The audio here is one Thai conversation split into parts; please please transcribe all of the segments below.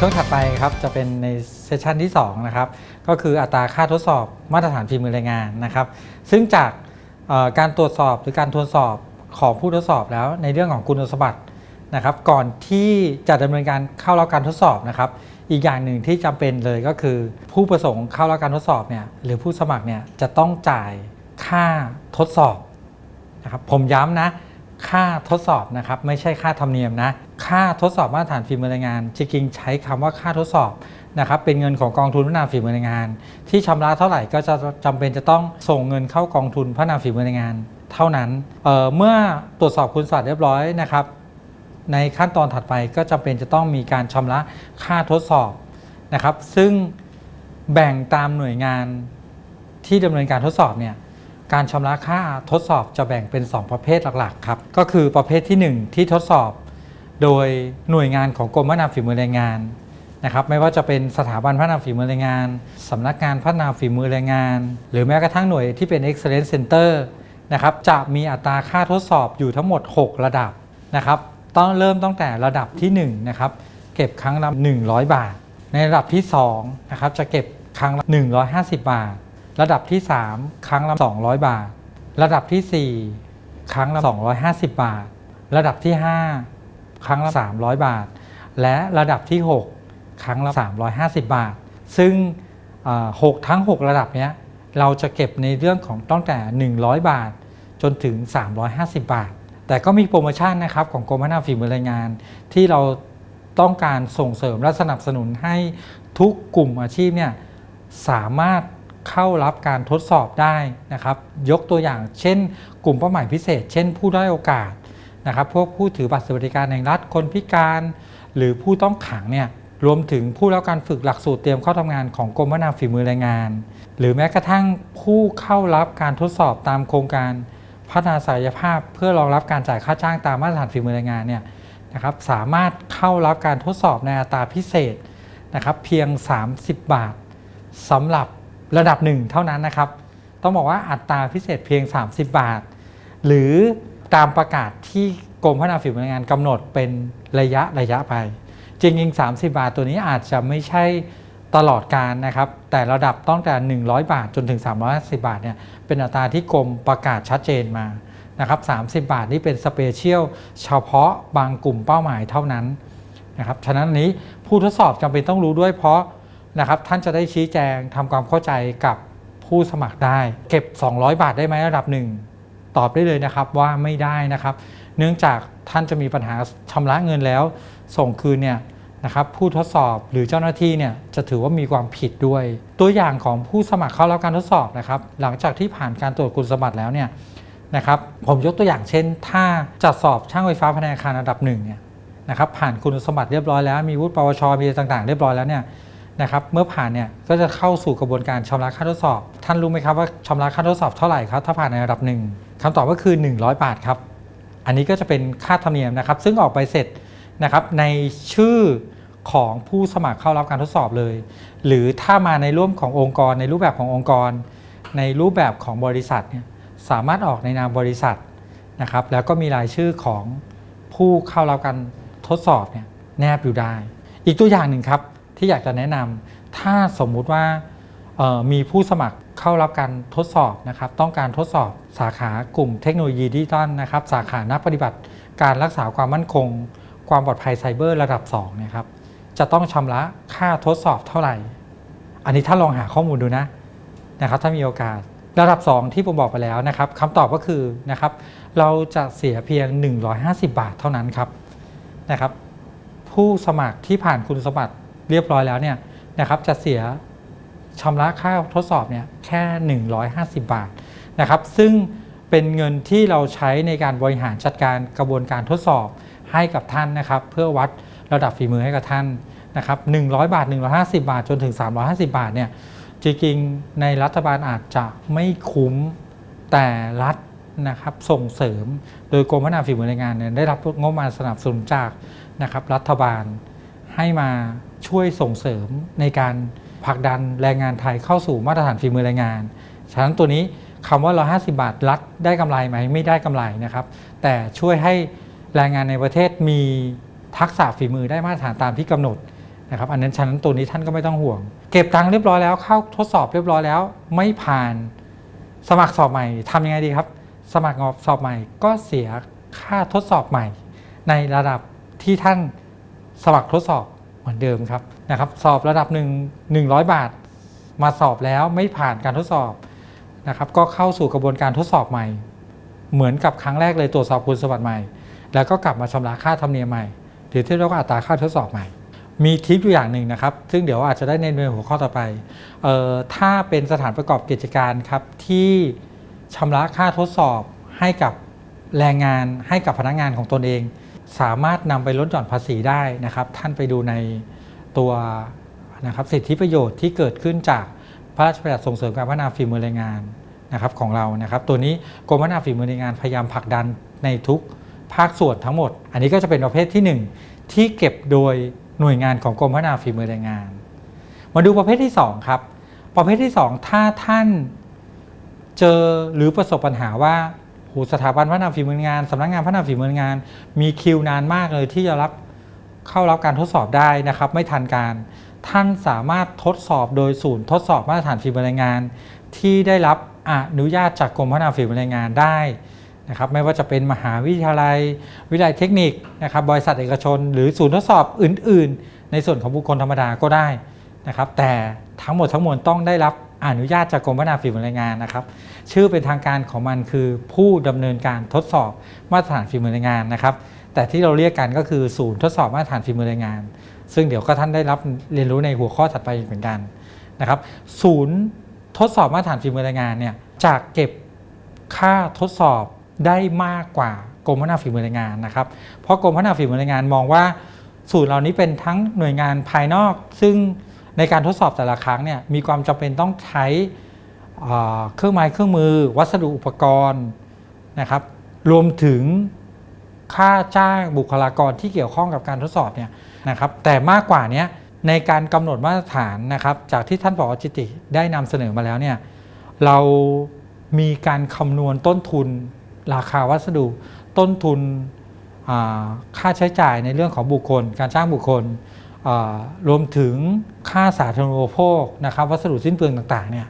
ช่วงถัดไปครับจะเป็นในเซสชันที่2นะครับก็คืออัตราค่าทดสอบมาตรฐานฝีมือแรงงานนะครับ ซึ่งจากการตรวจสอบหรือการทดสอบของผู้ทดสอบแล้วในเรื่องของคุณสมบัตินะครับ ก่อนที่จะดำเนินการเข้ารับการทดสอบนะครับ อีกอย่างหนึ่งที่จำเป็นเลยก็คือ ผู้ประสงค์เข้ารับการทดสอบเนี่ยหรือผู้สมัครเนี่ยจะต้องจ่ายค่าทดสอบนะครับผมย้ำนะค่าทดสอบนะครับไม่ใช่ค่าธรรมเนียมนะ ค่าทดสอบมาตรฐานฝีมือแรงงานจริงๆใช้คำว่าค่าทดสอบนะครับเป็นเงินของกองทุนพัฒนาฝีมือแรงงาน ที่ชำระเท่าไหร่ก็จะจำเป็นจะต้องส่งเงินเข้ากองทุนพัฒนาฝีมือแรงงาน เท่านั้นเเมื่อตรวจสอบคุณสมบัติเรียบร้อยนะครับ ในขั้นตอนถัดไปก็จำเป็นจะต้องมีการชำระค่าทดสอบนะครับ ซึ่งแบ่งตามหน่วยงานที่ดำเนินการทดสอบเนี่ยการชำระค่าทดสอบจะแบ่งเป็น 2 ประเภทหลักๆครับก็คือประเภททีหนึ่1 ที่ทดสอบ โดยหน่วยงานของกรมพัฒนาฝีมือแรงงานนะครับไม่ว่าจะเป็นสถาบันพัฒนาฝีมือแรงงานสำนักงานพัฒนาฝีมือแรงงาน หรือแม้กระทั่งหน่วยที่เป็น Excellence Center นะครับจะมีอัตราค่าทดสอบอยู่ทั้งหมด 6 ระดับนะครับต้องเริ่มตั้งแต่ระดับที่1นะครับเก็บครั้งละ100 บาท ในระดับที่2นะครับจะเก็บครั้งละ150 บาท ระดับที่ 3 ครั้งละ 200 บาท ระดับทีสี่4 ครั้งละ 250 บาท ระดับที่ 5 ครั้งละ 300 บาท และระดับที่ 6 ครั้งละ 350 บาท ซึ่ง 6 ทั้ง 6 ระดับเนี้ยเราจะเก็บในเรื่องของตั้งแต่ 100 บาท จนถึง 350 บาท แต่ก็มีโปรโมชั่นนะครับของกรมพัฒนาฝีมือแรงงาน ที่เราต้องการส่งเสริมและสนับสนุนให้ทุกกลุ่มอาชีพเนี่ยสามารถเข้ารับการทดสอบได้นะครับ ยกตัวอย่างเช่น กลุ่มเป้าหมายพิเศษ เช่นผู้ด้อยโอกาส นะครับพวกผู้ถือบัตรสวัสดิการแห่งรัฐคนพิการ หรือผู้ต้องขังเนี่ยรวมถึงผู้รับการฝึกหลักสูตรเตรียมเข้าทำงานของกรมพัฒนาฝีมือแรงงาน หรือแม้กระทั่งผู้เข้ารับการทดสอบตามโครงการพัฒนาศักยภาพ เพื่อรองรับการจ่ายค่าจ้างตามมาตรฐานฝีมือแรงงานเนี่ยนะครับสามารถเข้ารับการทดสอบในอัตราพิเศษนะครับเพียง 30 บาทสำหรับระดับหนึ่งเท่านั้นนะครับ ต้องบอกว่าอัตราพิเศษเพียง 30 บาท หรือ ตามประกาศที่กรมพัฒนาฝีมือแรงงานกำหนดเป็นระยะระยะไป จริงๆ 30 บาทตัวนี้อาจจะไม่ใช่ตลอดการนะครับ แต่ระดับตั้งแต่ 100 บาทจนถึง 350 บาทเนี่ยเป็นอัตราที่กรมประกาศชัดเจนมานะครับ30 บาทนี่เป็นสเปเชียลเฉพาะบางกลุ่มเป้าหมายเท่านั้นนะครับฉะนั้นนนี้ผู้ทดสอบจำเป็นต้องรู้ด้วยเพราะนะครับท่านจะได้ชี้แจงทำความเข้าใจกับผู้สมัครได้ เก็บ 200 บาทได้ไหมระดับหนึ่ง ตอบได้เลยนะครับว่าไม่ได้นะครับ เนื่องจากท่านจะมีปัญหาชำระเงินแล้ว ส่งคืนเนี่ยนะครับผู้ทดสอบหรือเจ้าหน้าที่เนี่ยจะถือว่ามีความผิดด้วย ตัวอย่างของผู้สมัครเข้ารับการทดสอบนะครับ หลังจากที่ผ่านการตรวจคุณสมบัติแล้วเนี่ยนะครับผมยกตัวอย่างเช่น ถ้าจัดสอบช่างไฟฟ้าภายในอาคารระดับหนึ่งเนี่ยนะครับผ่านคุณสมบัติเรียบร้อยแล้วมีวุฒิปวชมีอะไรต่างๆ เรียบร้อยแล้วเนี่ยนะครับเมื่อผ่านเนี่ยก็จะเข้าสู่กระบวนการชำระค่าทดสอบ ท่านรู้ไหมครับว่าชำระค่าทดสอบเท่าไหร่ครับถ้าผ่านในระดับหนึ่ง คำตอบก็คือ 100 บาทครับ อันนี้ก็จะเป็นค่าธรรมเนียมนะครับ ซึ่งออกไปเสร็จนะครับในชื่อของผู้สมัครเข้ารับการทดสอบเลย หรือถ้ามาในร่วมขององค์กร ในรูปแบบขององค์กร ในรูปแบบของบริษัทเนี่ยสามารถออกในนามบริษัทนะครับ แล้วก็มีรายชื่อของผู้เข้ารับการทดสอบเนี่ยแนบอยู่ได้ อีกตัวอย่างหนึ่งครับที่อยากจะแนะนำถ้าสมมุติว่า มีผู้สมัครเข้ารับการทดสอบนะครับต้องการทดสอบสาขากลุ่มเทคโนโลยีดิจิตอลนะครับสาขานักปฏิบัติการรักษาความมั่นคง ความปลอดภัยไซเบอร์ระดับ2นะครับจะต้องชำระค่าทดสอบเท่าไหร่ อันนี้ถ้าลองหาข้อมูลดูนะนะครับถ้ามีโอกาสระดับ 2 ที่ผมบอกไปแล้วนะครับคำตอบก็คือนะครับเราจะเสียเพียง 150 บาทเท่านั้นครับนะครับผู้สมัครที่ผ่านคุณสมบัติเรียบร้อยแล้วเนี่ยนะครับจะเสีย ชำระค่าทดสอบเนี่ยแค่ 150 บาทนะครับ ซึ่งเป็นเงินที่เราใช้ในการบริหารจัดการกระบวนการทดสอบให้กับท่านนะครับ เพื่อวัดระดับฝีมือให้กับท่านนะครับ100 บาท 150 บาท จนถึง 350 บาทเนี่ยจริงๆในรัฐบาลอาจจะไม่คุ้มแต่รัฐนะครับส่งเสริมโดยกรมพัฒนาฝีมือแรงงานเนี่ยได้รับงบมาสนับสนุนจากนะครับรัฐบาลให้มาช่วยส่งเสริมในการ ผลักดันแรงงานไทยเข้าสู่มาตรฐานฝีมือแรงงาน ฉะนั้นตัวนี้คำว่า 150 บาทรัฐได้กำไรไหมไม่ได้กำไรนะครับ แต่ช่วยให้แรงงานในประเทศมีทักษะฝีมือได้มาตรฐานตามที่กำหนดนะครับอันนั้นฉะนั้นตัวนี้ท่านก็ไม่ต้องห่วง เก็บตังค์เรียบร้อยแล้วเข้าทดสอบเรียบร้อยแล้ว ไม่ผ่านสมัครสอบใหม่ทำยังไงดีครับ สมัครสอบใหม่ก็เสียค่าทดสอบใหม่ ในระดับที่ท่านสมัครทดสอบ มือนเดิมครับนะครับสอบระดับหนึ่งหนึ่งร้อยบาท มาสอบแล้วไม่ผ่านการทดสอบนะครับก็เข้าสู่กระบวนการทดสอบใหม่ เหมือนกับครั้งแรกเลยตรวจสอบคุณสมบัติใหม่ แล้วก็กลับมาชำระค่าธรรมเนียมใหม่ หรือที่เรียกว่าอัตราค่าทดสอบใหม่ มีทิปอยู่อย่างหนึ่งนะครับ ซึ่งเดี๋ยวอาจจะได้ในหัวข้อต่อไปเอ่อถ้าเป็นสถานประกอบกิจการครับที่ชำระค่าทดสอบให้กับแรงงานให้กับพนักงานของตนเอง สามารถนำไปลดหย่อนภาษีได้นะครับ ท่านไปดูในตัวนะครับสิทธิประโยชน์ที่เกิดขึ้นจากพระราชบัญญัติส่งเสริมการพัฒนาฝีมือแรงงานนะครับของเรานะครับ ตัวนี้กรมพัฒนาฝีมือแรงงานพยายามผลักดันในทุกภาคส่วนทั้งหมด อันนี้ก็จะเป็นประเภทที่หนึ่งที่เก็บโดยหน่วยงานของกรมพัฒนาฝีมือแรงงาน มาดูประเภทที่สองครับ ประเภทที่สองถ้าท่านเจอหรือประสบปัญหาว่า สถาบันพัฒนาฝีมือแรงงานสำนักงานพัฒนาฝีมือแรงงาน มีคิวนานมากเลยที่จะรับเข้ารับการทดสอบได้นะครับ ไม่ทันการ ท่านสามารถทดสอบโดยศูนย์ทดสอบมาตรฐานฝีมือแรงงาน ที่ได้รับอนุญาตจากกรมพัฒนาฝีมือแรงงานได้นะครับไม่ว่าจะเป็นมหาวิทยาลัย วิทยาลัยเทคนิคนะครับบริษัทเอกชน หรือศูนย์ทดสอบอื่น ๆ ในส่วนของบุคคลธรรมดาก็ได้นะครับแต่ทั้งหมดทั้งมวลต้องได้รับอนุญาตจากกรมพัฒนาฝีมือแรงงานนะครับ ชื่อเป็นทางการของมันคือผู้ดำเนินการทดสอบมาตรฐานฝีมือแรงงานนะครับ แต่ที่เราเรียกกันก็คือศูนย์ทดสอบมาตรฐานฝีมือแรงงาน ซึ่งเดี๋ยวก็ท่านได้รับเรียนรู้ในหัวข้อถัดไปเหมือนกันนะครับ ศูนย์ทดสอบมาตรฐานฝีมือแรงงานเนี่ยจะเก็บค่าทดสอบได้มากกว่ากรมพัฒนาฝีมือแรงงานนะครับ เพราะกรมพัฒนาฝีมือแรงงานมองว่าศูนย์เหล่านี้เป็นทั้งหน่วยงานภายนอก ซึ่งในการทดสอบแต่ละครั้งเนี่ยมีความจำเป็นต้องใช้ เครื่องไม้เครื่องมือ วัสดุอุปกรณ์นะครับ รวมถึงค่าจ้างบุคลากรที่เกี่ยวข้องกับการทดสอบเนี่ยนะครับแต่มากกว่านี้ในการกำหนดมาตรฐานนะครับ จากที่ท่านผอจิติได้นำเสนอมาแล้วเนี่ยเรามีการคำนวณต้นทุนราคาวัสดุ ต้นทุนค่าใช้จ่ายในเรื่องของบุคคล การจ้างบุคคลรวมถึงค่าสาธารณูปโภคนะครับ วัสดุสิ้นเปลืองต่างๆเนี่ย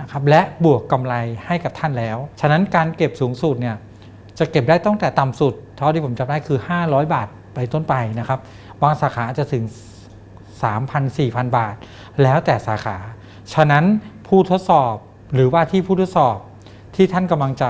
นะครับและบวกกำไรให้กับท่านแล้ว ฉะนั้นการเก็บสูงสุดเนี่ยจะเก็บได้ตั้งแต่ต่ำสุด เท่าที่ผมจำได้คือ 500 บาทไปต้นไปนะครับบางสาขาอาจจะถึง 3,000 4,000 บาท แล้วแต่สาขา ฉะนั้นผู้ทดสอบหรือว่าที่ผู้ทดสอบที่ท่านกำลังจะ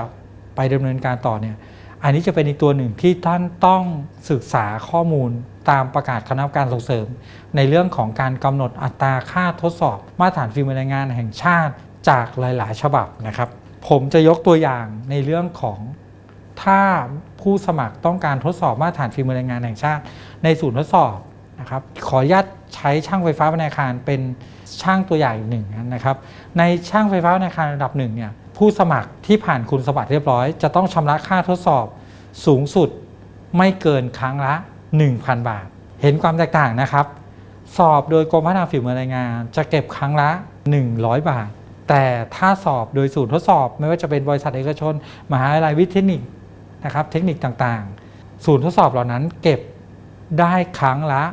ไปดำเนินการต่อเนี่ยอันนี้จะเป็นอีกตัวหนึ่งที่ท่านต้องศึกษาข้อมูลตามประกาศคณะกรรมการส่งเสริม ในเรื่องของการกำหนดอัตราค่าทดสอบ มาตรฐานฝีมือแรงงานแห่งชาติ จากหลาย ๆ ฉบับนะครับ ผมจะยกตัวอย่างในเรื่องของถ้าผู้สมัครต้องการทดสอบมาตรฐานฝีมือแรงงานแห่งชาติ ในศูนย์ทดสอบนะครับขออนุญาตใช้ช่างไฟฟ้าภายในอาคารเป็นช่างตัวอย่างอีกหนึ่งนะครับ ในช่างไฟฟ้าภายในอาคารระดับหนึ่งเนี่ยผู้สมัครที่ผ่านคุณสมบัติเรียบร้อย จะต้องชำระค่าทดสอบสูงสุดไม่เกินครั้งละ 1,000 บาท เห็นความแตกต่างนะครับ สอบโดยกรมพัฒนาฝีมือแรงงาน จะเก็บครั้งละ 100 บาท แต่ถ้าสอบโดยศูนย์ทดสอบ ไม่ว่าจะเป็นบริษัทเอกชน มหาวิทยาลัยวิทย์เทคนิคนะครับเทคนิคต่างๆ ศูนย์ทดสอบเหล่านั้นเก็บได้ครั้งละ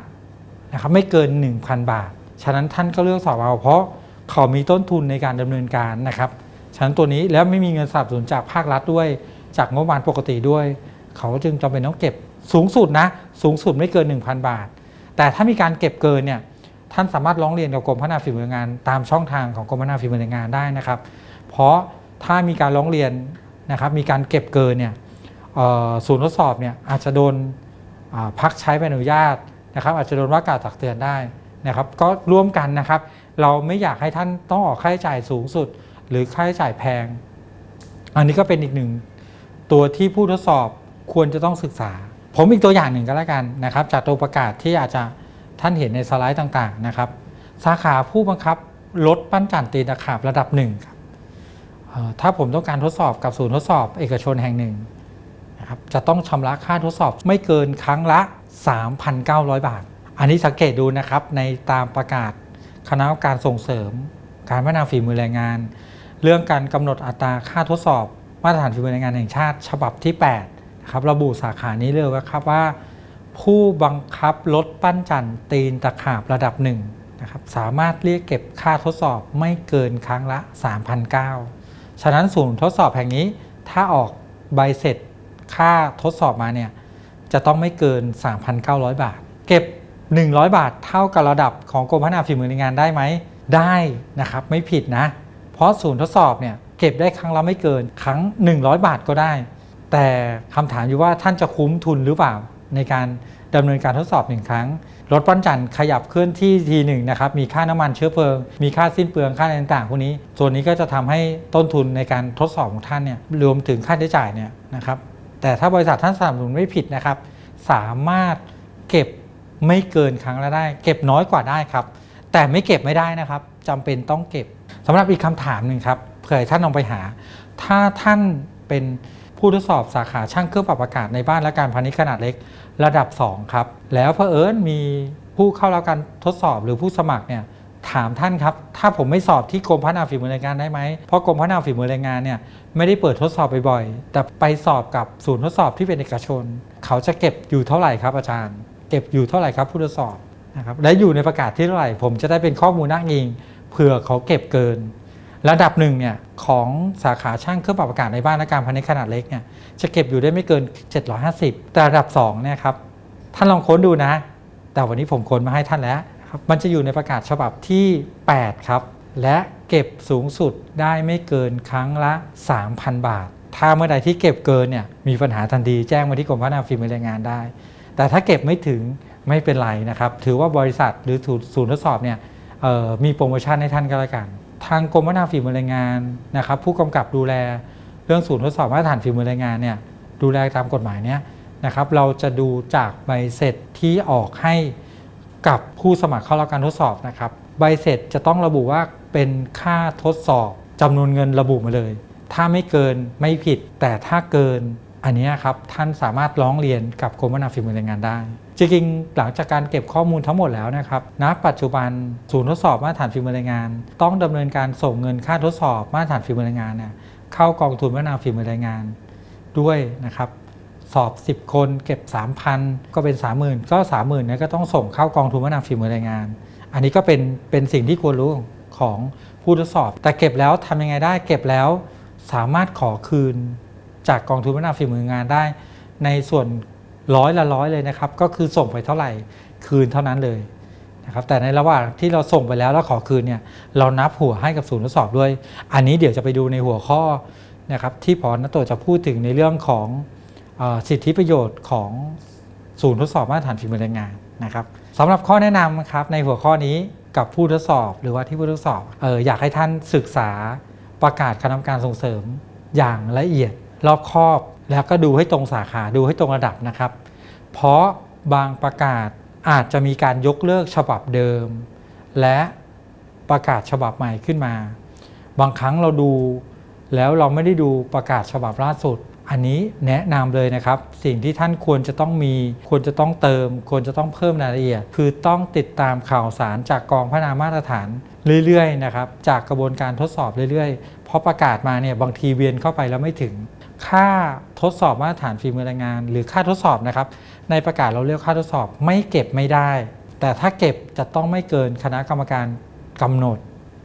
นะครับไม่เกิน 1,000 บาท ฉะนั้นท่านก็เลือกสอบเอาเพราะเขามีต้นทุนในการดำเนินการนะครับฉะนั้นตัวนี้แล้วไม่มีเงินสนับสนุนจากภาครัฐด้วย จากงบประมาณปกติด้วย เขาจึงจำเป็นต้องเก็บสูงสุดนะสูงสุดไม่เกิน 1,000 บาท แต่ถ้ามีการเก็บเกินเนี่ย ท่านสามารถร้องเรียนกับกรมพัฒนาฝีมือแรงงาน ตามช่องทางของกรมพัฒนาฝีมือแรงงานได้นะครับ เพราะถ้ามีการร้องเรียนนะครับมีการเก็บเกินเนี่ยศูนย์ทดสอบเนี่ยอาจจะโดนพักใช้ใบอนุญาตนะครับ อาจจะโดนว่ากล่าวตักเตือนได้นะครับ ก็ร่วมกันนะครับ เราไม่อยากให้ท่านต้องออกค่าใช้จ่ายสูงสุด หรือค่าใช้จ่ายแพง อันนี้ก็เป็นอีกหนึ่งตัวที่ผู้ทดสอบควรจะต้องศึกษา ผมอีกตัวอย่างหนึ่งก็แล้วกันนะครับ จากตัวประกาศที่อาจจะ ท่านเห็นในสไลด์ต่างๆนะครับ สาขาผู้บังคับรถปั้นจันตีนตะขาบระดับหนึ่งครับถ้าผมต้องการทดสอบกับศูนย์ทดสอบเอกชนแห่งหนึ่งนะครับจะต้องชำระค่าทดสอบไม่เกินครั้งละ 3,900 บาท อันนี้สังเกตดูนะครับในตามประกาศคณะกรรมการส่งเสริม การพัฒนาฝีมือแรงงาน เรื่องการกำหนดอัตราค่าทดสอบมาตรฐานฝีมือแรงงานแห่งชาติ ฉบับที่8นะครับระบุสาขานี้เลยว่าครับว่า ผู้บังคับรถปั้นจันตีนตะขาบระดับหนึ่งนะครับสามารถเรียกเก็บค่าทดสอบไม่เกินครั้งละ3,900ฉะนั้นศูนย์ทดสอบแห่งนี้ถ้าออกใบเสร็จค่าทดสอบมาเนี่ยจะต้องไม่เกิน 3,900 บาท เก็บ 100 บาทเท่ากับระดับของกรมพัฒนาฝีมือแรงงานได้ไหม ได้นะครับไม่ผิดนะ เพราะศูนย์ทดสอบเนี่ยเก็บได้ครั้งละไม่เกินครั้ง 100 บาทก็ได้ แต่คำถามอยู่ว่าท่านจะคุ้มทุนหรือเปล่า ในการดำเนินการทดสอบหนึ่งครั้ง รถปั้นจันทร์ขยับเคลื่อนที่ทีหนึ่งนะครับ มีค่าน้ำมันเชื้อเพลิง มีค่าสิ้นเปลือง ค่าต่างๆ พวกนี้ ส่วนนี้ก็จะทำให้ต้นทุนในการทดสอบของท่านเนี่ย รวมถึงค่าใช้จ่ายเนี่ยนะครับ แต่ถ้าบริษัทท่านสนับสนุนไม่ผิดนะครับ สามารถเก็บไม่เกินครั้งละได้ เก็บน้อยกว่าได้ครับ แต่ไม่เก็บไม่ได้นะครับจำเป็นต้องเก็บสำหรับอีกคำถามหนึ่งครับ เผื่อท่านลองไปหา ถ้าท่านเป็น ผู้ทดสอบสาขาช่างเครื่องปรับอากาศในบ้านและการพาณิชย์ขนาดเล็กระดับ 2 ครับ แล้วเผอิญมีผู้เข้ารับการทดสอบหรือผู้สมัครเนี่ยถามท่านครับ ถ้าผมไม่สอบที่กรมพัฒนาฝีมือแรงงานได้ไหม เพราะกรมพัฒนาฝีมือแรงงานเนี่ยไม่ได้เปิดทดสอบบ่อยๆ แต่ไปสอบกับศูนย์ทดสอบที่เป็นเอกชน เขาจะเก็บอยู่เท่าไหร่ครับอาจารย์ เก็บอยู่เท่าไหร่ครับผู้ทดสอบนะครับ และอยู่ในประกาศที่เท่าไหร่ ผมจะได้เป็นข้อมูลอ้างอิง เผื่อเขาเก็บเกิน ระดับหนึ่งเนี่ยของสาขาช่างเครื่องปรับอากาศในบ้านและการพาณิชย์ขนาดเล็กเนี่ยจะเก็บอยู่ได้ไม่เกิน 750 แต่ระดับ2เนี่ยครับท่านลองค้นดูนะ แต่วันนี้ผมค้นมาให้ท่านแล้วครับมันจะอยู่ในประกาศฉบับที่ 8 ครับ และเก็บสูงสุดได้ไม่เกินครั้งละ 3,000 บาท ถ้าเมื่อใดที่เก็บเกินเนี่ยมีปัญหาทันทีแจ้งมาที่กรมพัฒนาฝีมือแรงงานได้ แต่ถ้าเก็บไม่ถึงไม่เป็นไรนะครับ ถือว่าบริษัทหรือศูนย์ทดสอบเนี่ยมีโปรโมชั่นให้ท่านก็แล้วกัน ทางกรมพัฒนาฝีมือแรงงานนะครับผู้กำกับดูแลเรื่องศูนย์ทดสอบมาตรฐานฝีมือแรงงานเนี่ยดูแลตามกฎหมายเนี่ยนะครับเราจะดูจากใบเสร็จที่ออกให้กับผู้สมัครเข้ารับการทดสอบนะครับใบเสร็จจะต้องระบุว่าเป็นค่าทดสอบจำนวนเงินระบุมาเลย ถ้าไม่เกินไม่ผิดแต่ถ้าเกิน อันนี้ครับท่านสามารถร้องเรียนกับกรมพัฒนาฝีมือแรงงานได้ จริงๆหลังจากการเก็บข้อมูลทั้งหมดแล้วนะครับณปัจจุบันศูนย์ทดสอบมาตรฐานฝีมือแรงงาน ต้องดำเนินการส่งเงินค่าทดสอบมาตรฐานฝีมือแรงงานเนี่ยเข้ากองทุนพัฒนาฝีมือแรงงานด้วยนะครับสอบ 10 คนเก็บ 3,000 ก็เป็น 30,000 ก็ 30,000เนี่ยก็ต้องส่งเข้ากองทุนพัฒนาฝีมือแรงงาน อันนี้ก็เป็นเป็นสิ่งที่ควรรู้ของผู้ทดสอบ แต่เก็บแล้วทำยังไงได้ เก็บแล้วสามารถขอคืน จากกองทุนพัฒนาฝีมืองานได้ ในส่วนร้อยละร้อยเลยนะครับ ก็คือส่งไปเท่าไหร่คืนเท่านั้นเลยนะครับแต่ในระหว่างที่เราส่งไปแล้วแล้วขอคืนเนี่ยเรานับหัวให้กับศูนย์ทดสอบด้วย อันนี้เดี๋ยวจะไปดูในหัวข้อนะครับที่พอนโตจะพูดถึงในเรื่องของอสิทธิประโยชน์ของศูนย์ทดสอบมาตรฐานฝีมือแรงงานนะครับสำหรับข้อแนะนำนะครับในหัวข้อนี้กับผู้ทดสอบหรือว่าที่ผู้ทดสอบอออยากให้ท่านศึกษาประกาศคณะกรรมการส่งเสริมอย่างละเอียด รอบคอบแล้วก็ดูให้ตรงสาขาดูให้ตรงระดับนะครับ เพราะบางประกาศอาจจะมีการยกเลิกฉบับเดิม และประกาศฉบับใหม่ขึ้นมา บางครั้งเราดูแล้วเราไม่ได้ดูประกาศฉบับล่าสุด อันนี้แนะนำเลยนะครับ สิ่งที่ท่านควรจะต้องมี ควรจะต้องเติม ควรจะต้องเพิ่มรายละเอียด คือต้องติดตามข่าวสารจากกองพัฒนามาตรฐานเรื่อยๆนะครับ จากกระบวนการทดสอบเรื่อยๆ เพราะประกาศมาเนี่ยบางทีเวียนเข้าไปแล้วไม่ถึง ค่าทดสอบมาตรฐานฝีมือแรงงาน หรือค่าทดสอบนะครับ ในประกาศเราเรียกค่าทดสอบไม่เก็บไม่ได้ แต่ถ้าเก็บจะต้องไม่เกินคณะกรรมการกำหนด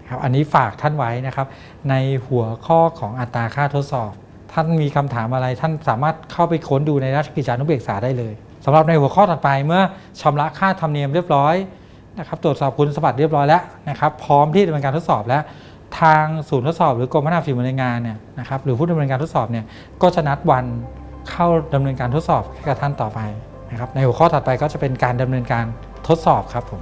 ครับอันนี้ฝากท่านไว้นะครับ ในหัวข้อของอัตราค่าทดสอบ ท่านมีคำถามอะไรท่านสามารถเข้าไปค้นดูในราชกิจจานุเบกษาได้เลยสำหรับในหัวข้อถัดไปเมื่อชำระค่าธรรมเนียมเรียบร้อยนะครับตรวจสอบคุณสมบัติเรียบร้อยแล้วนะครับ พร้อมที่จะดำเนินการทดสอบแล้ว ทางศูนย์ทดสอบหรือกรมพัฒนาฝีมือแรงงานเนี่ยนะครับหรือผู้ดำเนินการทดสอบเนี่ยก็จะนัดวันเข้าดำเนินการทดสอบให้กับท่านต่อไปนะครับในหัวข้อถัดไปก็จะเป็นการดำเนินการทดสอบครับผม